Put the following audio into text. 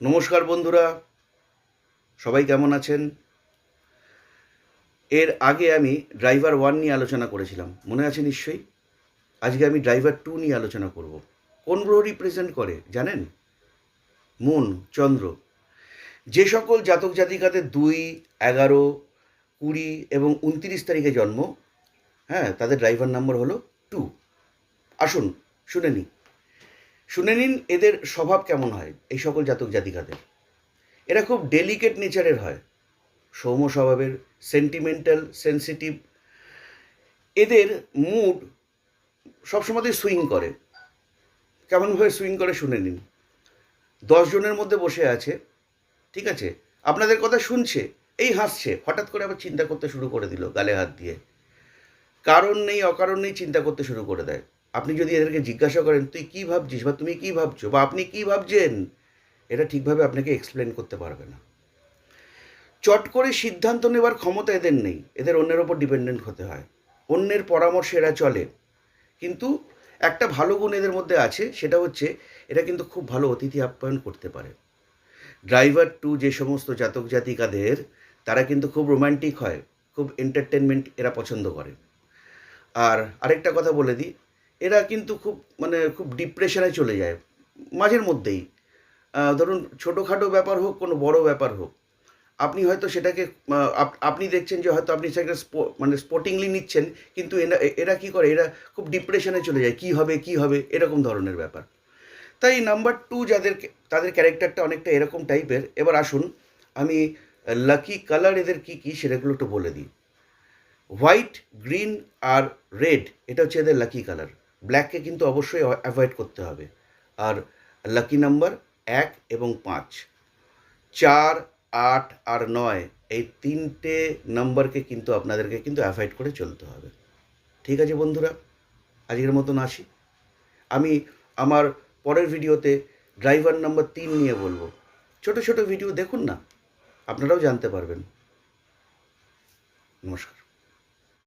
নমস্কার বন্ধুরা, সবাই কেমন আছেন? এর আগে আমি ড্রাইভার ওয়ান নিয়ে আলোচনা করেছিলাম, মনে আছে নিশ্চয়ই? আজকে আমি ড্রাইভার টু নিয়ে আলোচনা করব। কোন গ্রহ রিপ্রেজেন্ট করে, জানেন? মুন, চন্দ্র। যে সকল জাতক জাতিকাদের দুই, এগারো, কুড়ি এবং উনত্রিশ তারিখে জন্ম হ্যাঁ তাদের ড্রাইভার নাম্বার হলো টু আসুন, শুনে নিই। শুনে নিন এদের স্বভাব কেমন হয়, এই সকল জাতক জাতিকাদের। এরা খুব ডেলিকেট নেচারের হয়, সৌম্য স্বভাবের সেন্টিমেন্টাল সেন্সিটিভ এদের মুড সবসময়তেই সুইং করে। কেমনভাবে সুইং করে শুনে নিন। জনের মধ্যে বসে আছে, ঠিক আছে? আপনাদের কথা শুনছে, এই হাসছে, হঠাৎ করে আবার চিন্তা করতে শুরু করে দিল, গালে হাত দিয়ে। কারণ নেই, অকারণ নেই, চিন্তা করতে শুরু করে দেয়। আপনি যদি এদেরকে জিজ্ঞাসা করেন, তুই কী ভাবছিস বা তুমি কী ভাবছ বা আপনি কী ভাবছেন? এটা ঠিকভাবে আপনাকে এক্সপ্লেন করতে পারবে না। চট করে সিদ্ধান্ত নেবার ক্ষমতা এদের নেই। এদের অন্যের ওপর ডিপেন্ডেন্ট হতে হয়। অন্যের পরামর্শে এরা চলে। কিন্তু একটা ভালো গুণ এদের মধ্যে আছে, সেটা হচ্ছে এরা কিন্তু খুব ভালো অতিথি আপ্যায়ন করতে পারে। ড্রাইভার টু যে সমস্ত জাতক জাতিকাদের, তারা কিন্তু খুব রোম্যান্টিক হয়, খুব এন্টারটেনমেন্ট এরা পছন্দ করে। আর আরেকটা কথা বলে দিই এরা কিন্তু খুব মানে খুব ডিপ্রেশনে চলে যায়, মাঝের মধ্যেই। ধরুন ছোটোখাটো ব্যাপার হোক, কোনো বড় ব্যাপার হোক, আপনি হয়তো সেটাকে আপ- আপনি দেখছেন যে হয়তো আপনি সেটাকে মানে স্পোর্টিংলি নিচ্ছেন, কিন্তু এরা এরা কী করে? এরা খুব ডিপ্রেশনে চলে যায়, কী হবে কী হবে, এরকম ধরনের ব্যাপার। তাই নাম্বার টু যাদের তাদের ক্যারেক্টারটা অনেকটা এরকম টাইপের এবার আসুন আমি লাকি কালার এদের কী কী সেটাগুলো একটু বলে দিই। হোয়াইট গ্রিন আর রেড এটা হচ্ছে এদের লাকি কালার ব্ল্যাককে কিন্তু অবশ্যই অ্যাভয়েড করতে হবে। আর লাকি নাম্বার এক এবং পাঁচ। চার, আট আর নয় এই তিনটে নাম্বারকে কিন্তু আপনাদেরকে কিন্তু অ্যাভয়েড করে চলতে হবে। ঠিক আছে বন্ধুরা? আজকের মতন আসি। আমি আমার পরের ভিডিওতে ড্রাইভার নাম্বার তিন নিয়ে বলব। ছোট ছোট ভিডিও দেখুন না, আপনারাও জানতে পারবেন। নমস্কার।